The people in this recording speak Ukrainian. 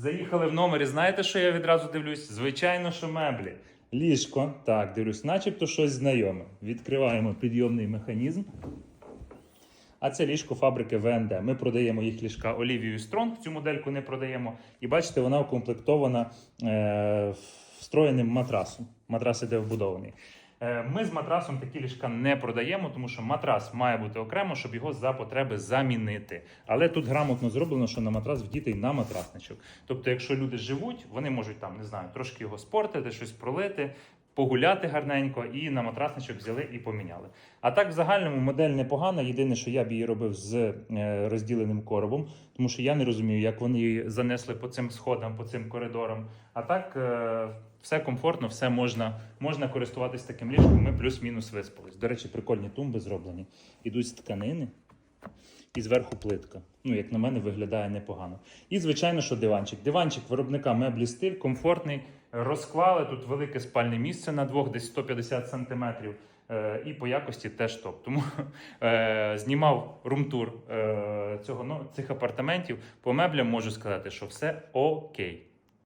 Заїхали в номер і знаєте, що я відразу дивлюсь? Звичайно, що меблі. Ліжко, так, дивлюсь, начебто щось знайоме. Відкриваємо підйомний механізм. А це ліжко фабрики ВНД. Ми продаємо їх ліжка Олівію Стронг. Цю модельку не продаємо. І бачите, вона укомплектована е, встроєним матрасом. Матрас іде вбудований. Е, Ми з матрасом такі ліжка не продаємо, тому що матрас має бути окремо, щоб його за потреби замінити. Але тут грамотно зроблено, що на матрас вдітий на матрасничок. Тобто, якщо люди живуть, вони можуть там не знаю, трошки його спортити, щось пролити. Погуляти гарненько і на матрасничок взяли і поміняли. А так, в загальному модель непогана. Єдине, що я б її робив з е, розділеним коробом, тому що я не розумію, як вони її занесли по цим сходам, по цим коридорам. А так е, все комфортно, все можна, можна користуватись таким ліжком. Ми плюс-мінус виспались. До речі, прикольні тумби зроблені. Ідуть з тканини. І зверху плитка. Ну, як на мене, виглядає непогано. І, звичайно, що диванчик. Диванчик виробника меблі стиль, комфортний. Розклали тут велике спальне місце на двох, десь 150 сантиметрів. Е, і по якості теж топ. Тому е, знімав румтур е, цього, ну, цих апартаментів. По меблям можу сказати, що все окей.